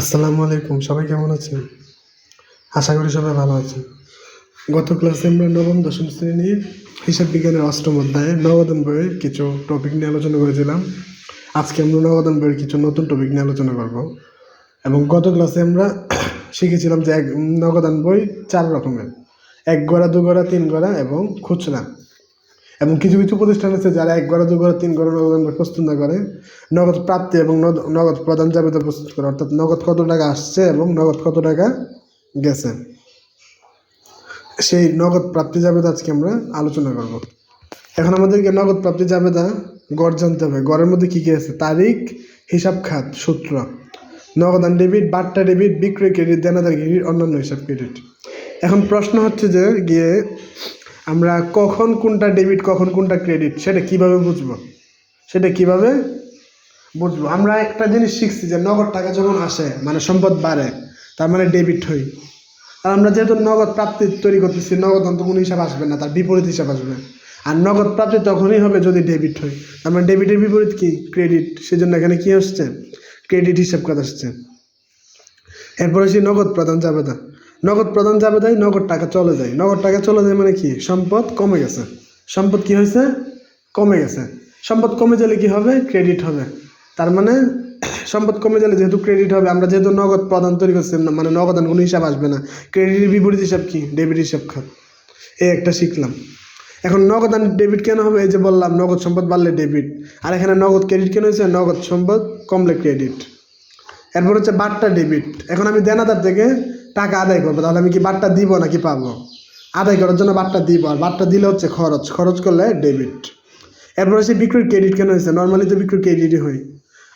আসসালামু আলাইকুম, সবাই কেমন আছেন? আশা করি সবাই ভালো আছেন। গত ক্লাসে আমরা নবম, দশম শ্রেণির হিসাব বিজ্ঞানের অষ্টম অধ্যায়ে নবদান বইয়ের কিছু টপিক নিয়ে আলোচনা করেছিলাম। আজকে আমরা নবদান বইয়ের কিছু নতুন টপিক নিয়ে আলোচনা করব। এবং গত ক্লাসে আমরা শিখেছিলাম যে এক নগদান বই চার রকমের। এক গড়া, দু গড়া, তিন গড়া এবং খুচরা। এবং কিছু কিছু প্রতিষ্ঠান আছে যারা এক গড়া, দু গড়া, তিন গড়া নগদ প্রস্তুত না করে, নগদ প্রাপ্তি এবং নগদ প্রদান জাবেদা প্রস্তুত করে, অর্থাৎ নগদ কত টাকা আসছে এবং নগদ কত টাকা গেছে। সেই নগদ প্রাপ্তি জাবেদা আজকে আমরা আলোচনা করব। এখন আমাদেরকে নগদ প্রাপ্তি জাবেদা গড় জানতে হবে। গড়ের মধ্যে কী কী আছে? তারিখ, হিসাব খাত, সূত্র। নগদান ডেবিট বার্তা ডেবিট, বিক্রয় ক্রেডিট, দেনাদার ক্রেডিট, অন্যান্য হিসাব ক্রেডিট। এখন প্রশ্ন হচ্ছে যে গিয়ে আমরা কখন কোনটা ডেবিট কখন কোনটা ক্রেডিট সেটা কীভাবে বুঝব? সেটা কীভাবে বুঝব? আমরা একটা জিনিস শিখছি যে নগদ টাকা যখন আসে মানে সম্পদ বাড়ে, তার মানে ডেবিট হই। আর আমরা যেহেতু নগদ প্রাপ্তি তৈরি করতেছি, নগদ অন্ত কোনো হিসাব আসবে না, তার বিপরীত হিসাব আসবে। আর নগদ প্রাপ্তি তখনই হবে যদি ডেবিট হয় তার মানে ডেবিটের বিপরীত কি? ক্রেডিট সেজন্য এখানে কি আসছে? ক্রেডিট হিসাব কথা আসছে। এরপরে সেই নগদ প্রদান জাবেদা নগদ প্রদান জাবেদায় নগদ টাকা চলে যায়। নগদ টাকা চলে যায় মানে কি? সম্পদ কমে গেছে। সম্পদ কি হয়েছে? কমে গেছে। সম্পদ কমে গেলে কি হবে? ক্রেডিট হবে। তার মানে সম্পদ কমে গেলে যেহেতু ক্রেডিট হবে, আমরা যেহেতু নগদ প্রদান তৈরি করছি মানে নগদান কোনো হিসাব আসবে না। ক্রেডিটের বিপরীত হিসাব কি? ডেবিট হিসাব এই একটা শিখলাম। এখন নগদ নগদান ডেবিট কেন হবে? এই যে বললাম, নগদ সম্পদ বাড়লে ডেবিট আর এখানে নগদ ক্রেডিট কেন হয়েছে? নগদ সম্পদ কমলে ক্রেডিট এরপর হচ্ছে বাট্টা ডেবিট এখন আমি দেনাদার থেকে টাকা আদায় করব, তাহলে আমি কি বাট্টা দিব নাকি পাবো? আদায় করার জন্য বাট্টা দিব, আর বাট্টা দিলে হচ্ছে খরচ। খরচ করলে ডেবিট এরপর হচ্ছে বিক্রয় ক্রেডিট কেন হয়েছে? নর্মালি তো বিক্রয় ক্রেডিটই হয়।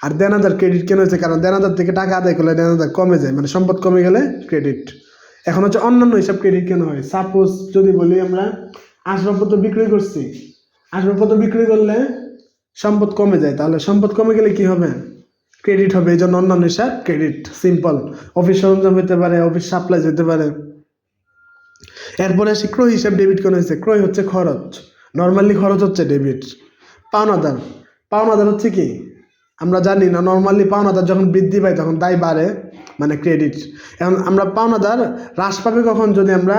আর দেনাদার ক্রেডিট কেন হয়েছে? কারণ দেনাদার থেকে টাকা আদায় করলে দেনাদার কমে যায় মানে সম্পদ কমে গেলে ক্রেডিট এখন হচ্ছে অন্যান্য হিসাব ক্রেডিট কেন হয়? সাপোজ যদি বলি আমরা, আসবাবপত্র বিক্রি করছি। আসবাবপত্র বিক্রয় করলে সম্পদ কমে যায়, তাহলে সম্পদ কমে গেলে কি হবে? ক্রেডিট হবে এই জন্য অন্যান্য হিসাব ক্রেডিট সিম্পল অফিস সরঞ্জাম হতে পারে অফিস সাপ্লাই হতে পারে। এরপরে আসি ক্রয় হিসাব ডেবিট কেন হয়েছে ক্রয় হচ্ছে খরচ। নর্মালি খরচ হচ্ছে ডেবিট পাওনাদার। পাওনাদার হচ্ছে কি? আমরা জানি না নর্মালি পাওনাদার যখন বৃদ্ধি পায় তখন দায় বাড়ে মানে ক্রেডিট এখন আমরা পাওনাদার হ্রাস পাবে কখন? যদি আমরা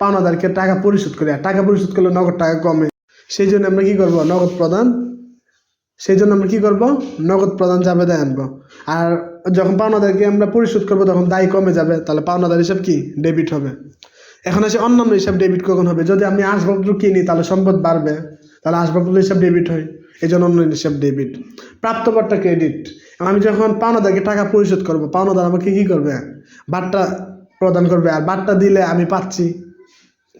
পাওনাদারকে টাকা পরিশোধ করি, আর টাকা পরিশোধ করলে নগদ টাকা কমে। সেই জন্য আমরা কি করব? নগদ প্রদান সেই জন্য আমরা কী করব? নগদ প্রদান যাবে দেয় আনব। আর যখন পাওনাদারকে আমরা পরিশোধ করব, তখন দায় কমে যাবে। তাহলে পাওনাদার হিসাব কি? ডেবিট হবে। এখন আসে অন্যান্য হিসাব ডেবিট কখন হবে? যদি আমি আসবাবপত্র কিনি, তাহলে সম্পদ বাড়বে। তাহলে আসবাবপত্র হিসাব ডেবিট হয়। এই জন্য অন্য হিসাব ডেবিট। প্রাপ্তবার্তা ক্রেডিট। আমি যখন পাওনাদারকে টাকা পরিশোধ করব, পাওনাদার আমাকে কী করবে? বার্তা প্রদান করবে। আর বার্তা দিলে আমি পাচ্ছি।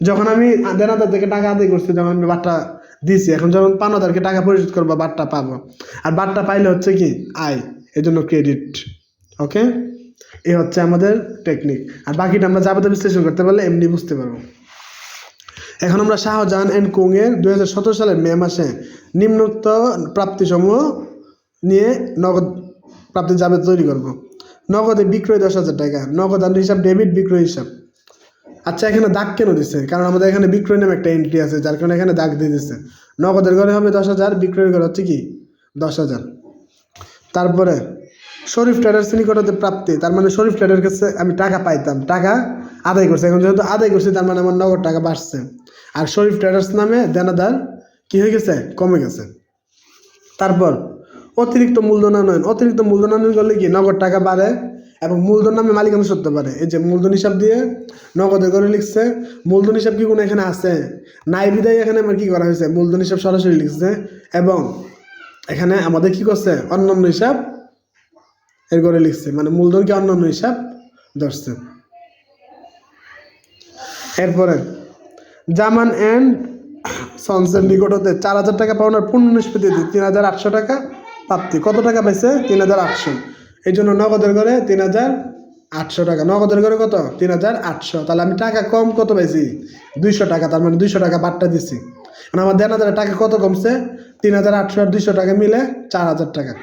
যখন আমি দেনাদার থেকে টাকা আদায় করছি যখন আমি বাট্টা দিছি। এখন যখন পাওনাদারকে টাকা পরিশোধ করব বাট্টা পাবো। আর বাট্টা পাইলে হচ্ছে কি? আয় এই জন্য ক্রেডিট ওকে এ হচ্ছে আমাদের টেকনিক আর বাকিটা আমরা যাবতীয় বিশ্লেষণ করতে পারলে এমনি বুঝতে পারব। এখন আমরা শাহজাহান অ্যান্ড কুংয়ের দুই হাজার সতেরো সালের মে মাসে নিম্নোক্ত প্রাপ্তিসমূহ নিয়ে নগদ প্রাপ্তি যাবে তৈরি করব। নগদে বিক্রয় দশ হাজার টাকা নগদান হিসাব ডেবিট বিক্রয় হিসাব। আচ্ছা এখানে দাগ কেন দিচ্ছে কারণ আমাদের এখানে বিক্রয় নামে একটা এন্ট্রি আছে, যার কারণে এখানে দাগ দিয়ে দিচ্ছে নগদের ঘরে হবে দশ হাজার, বিক্রয়ের ঘরে হচ্ছে কি? দশ হাজার। তারপরে, শরীফ ট্রেডার্স নিকটতে প্রাপ্তি, তার মানে শরীফ ট্রেডার কাছে আমি টাকা পাইতাম। টাকা আদায় করছে। এখন যেহেতু আদায় করছি, তার মানে আমার নগদ টাকা বাড়ছে। আর শরীফ ট্রেডার্স নামে দেনাদার কি হয়ে গেছে? কমে গেছে। তারপর, অতিরিক্ত মূলধনায়ন অতিরিক্ত মূলধনায়ন করলে কি? নগদ টাকা বাড়ে। এবং মূলধন নামে মালিকানা সরতে পারে। এই যে মূলধন হিসাব দিয়ে নগদে করে লিখছে, মূলধন হিসাব কি কোনো এখানে আছে? নাই বিদায় এখানে আমার কি করা হয়েছে? মূলধন হিসাব সরাসরি লিখছে এবং এখানে আমাদের কি করছে? অন্যান্য হিসাব এর করে লিখছে। মানে মূলধন মূলধনকে অন্যান্য হিসাব ধরছে। এরপরে, জামান অ্যান্ড সনসের নিকট হতে চার হাজার টাকা পাওনার পূর্ণ নিষ্পত্তি তিন হাজার আটশো টাকা প্রাপ্তি। কত টাকা পাইছে? তিন হাজার আটশো। এই জন্য নগদের ঘরে তিন হাজার আটশো টাকা। নগদের ঘরে কত? তিন হাজার আটশো। তাহলে আমি টাকা কম কত পাইছি? দুইশো টাকা, তার মানে দুইশো টাকা বাট্টা দিছি। মানে আমার দেড় হাজার টাকা কত কমছে? তিন হাজার আটশো আর দুইশো টাকা মিলে চার হাজার টাকা।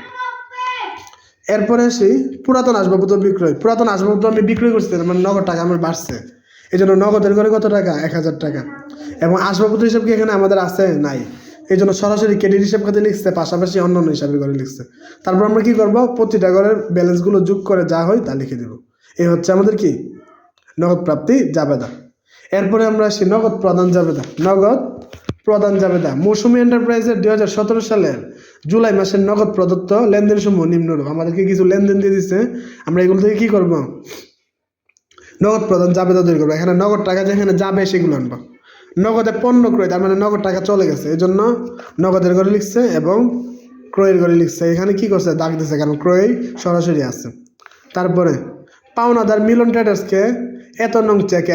এরপরে আসি, পুরাতন আসবাবপত্র বিক্রয়। পুরাতন আসবাবপত্র আমি বিক্রয় করছি মানে নগদ টাকা আমার বাড়ছে। এই জন্য নগদের করে কত টাকা? এক হাজার টাকা। এবং আসবাবপত্র হিসাব কি এখানে আমাদের আছে? নাই। এই জন্য সরাসরি ক্রেডিট হিসাব খাতে লিখছে, পাশাপাশি অন্য অন্য হিসাবে করে লিখছে। তারপর আমরা কি করব? প্রতিটা ঘরের ব্যালেন্সগুলো যোগ করে যা হয় তা লিখে দেব। এই হচ্ছে আমাদের কি? নগদ প্রাপ্তি জাবেদা। এরপরে আমরা আসি নগদ প্রদান জাবেদা। নগদ প্রদান জাবেদা। মৌসুমী এন্টারপ্রাইজের দুই হাজার সতেরো সালের জুলাই মাসের নগদ প্রদত্ত লেনদেন সমূহ নিম্নরূপ আমাদেরকে কিছু লেনদেন দিয়ে দিচ্ছে। আমরা এগুলো থেকে কি করব? নগদ প্রদান জাবেদা তৈরি করব। এখানে নগদ টাকা যেখানে যাবে সেগুলো আনব। নগদে পণ্য ক্রয়, তার মানে নগদ টাকা চলে গেছে। এই জন্য নগদের ঘরে লিখছে এবং ক্রয়ের ঘরে লিখছে। এখানে কি করছে? দাগ দিচ্ছে কারণ ক্রয় সরাসরি আছে। তারপরে, পাওনাদার মিলন ট্রেডার্সকে এত নং চেকে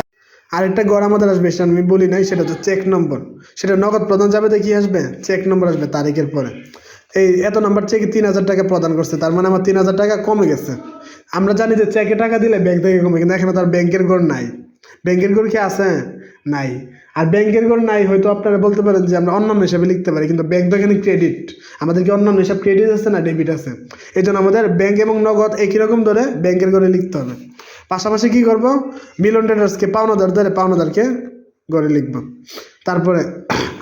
আরেকটা গড় আমাদের আসবে, সেটা আমি বলি নাই, সেটা হচ্ছে চেক নম্বর সেটা নগদ প্রদান যাবে কি আসবে? চেক নম্বর আসবে তারিখের পরে। এই এত নম্বর চেকে তিন হাজার টাকা প্রদান করছে, তার মানে আমার তিন হাজার টাকা কমে গেছে। আমরা জানি যে চেকে টাকা দিলে ব্যাংক থেকে কমে, কিন্তু এখানে তার ব্যাংকের ঘর নাই। ব্যাংকের ঘর কি আছে? নাই। আর ব্যাংকের ঘর নাই, হয়তো আপনারা বলতে পারেন যে আমরা অন্যান্য হিসাবে লিখতে পারি, কিন্তু ব্যাংক তো এখানে ক্রেডিট আমাদেরকে অন্যান্য হিসাব ক্রেডিট আছে না ডেবিট আছে? এই জন্য আমাদের ব্যাংক এবং নগদ একই রকম ধরে ব্যাংকের ঘরে লিখতে হবে। পাশাপাশি কি করব? মিলন ট্রেডার্সকে পাওনাদার ধরে পাওনাদারকে ঘরে লিখব। তারপরে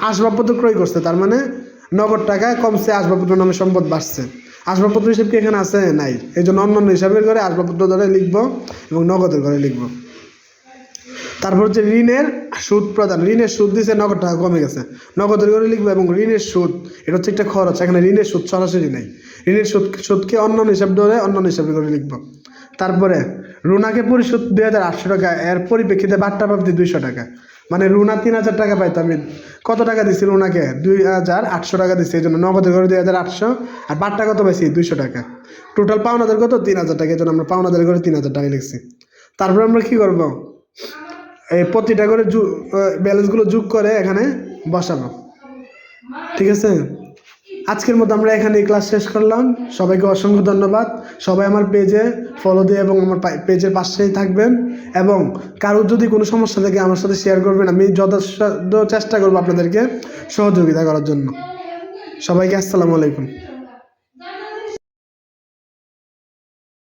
আসবাবপত্র ক্রয় করছে, তার মানে নগদ টাকায় কমছে আসবাবপত্র নামে সম্পদ বাড়ছে। আসবাবপত্র হিসেব কি এখানে আছে? নাই। এই জন্য অন্যান্য হিসাবের ঘরে আসবাবপত্র ধরে লিখব এবং নগদের ঘরে লিখব। তারপর হচ্ছে ঋণের সুদ প্রদান। ঋণের সুদ দিছে নগদ টাকা, কমে গেছে। নগদের করে লিখব এবং ঋণের সুদ, এটা হচ্ছে একটা খরচ, এখানে ঋণের সুদ সরাসরি নেই। ঋণের সুদ, সুদকে অন্যান্য হিসাব ধরে অন্যান্য হিসাবে করে লিখব। তারপরে রুনাকে পরিশোধ দুই হাজার আটশো টাকা, এর পরিপ্রেক্ষিতে বাট্টা প্রাপ্তি দুইশো টাকা। মানে রুনা তিন হাজার টাকা পাইতো আমি কত টাকা দিছি রুনাকে? দুই হাজার আটশো টাকা দিচ্ছি এই জন্য নগদের ঘরে দুই হাজার আটশো, আর বাট্টা কত পাইছি? দুইশো টাকা। টোটাল পাওনাদের কত? তিন হাজার টাকা, এই জন্য আমরা পাওনাদের ঘরে তিন হাজার টাকা লিখছি। তারপরে আমরা কি করব? এই প্রতিটা করে ব্যালেন্সগুলো যোগ করে এখানে বসাবো ঠিক আছে? আজকের মতো আমরা এখানে ক্লাস শেষ করলাম। সবাইকে অসংখ্য ধন্যবাদ। সবাই আমার পেজে ফলো দিয়ে এবং আমার পেজের পাশেই থাকবেন এবং কারোর যদি কোনো সমস্যা থাকে আমার সাথে শেয়ার করবেন। আমি যথাসাধ্য চেষ্টা করব আপনাদেরকে সহযোগিতা করার জন্য। সবাইকে আসসালামু আলাইকুম।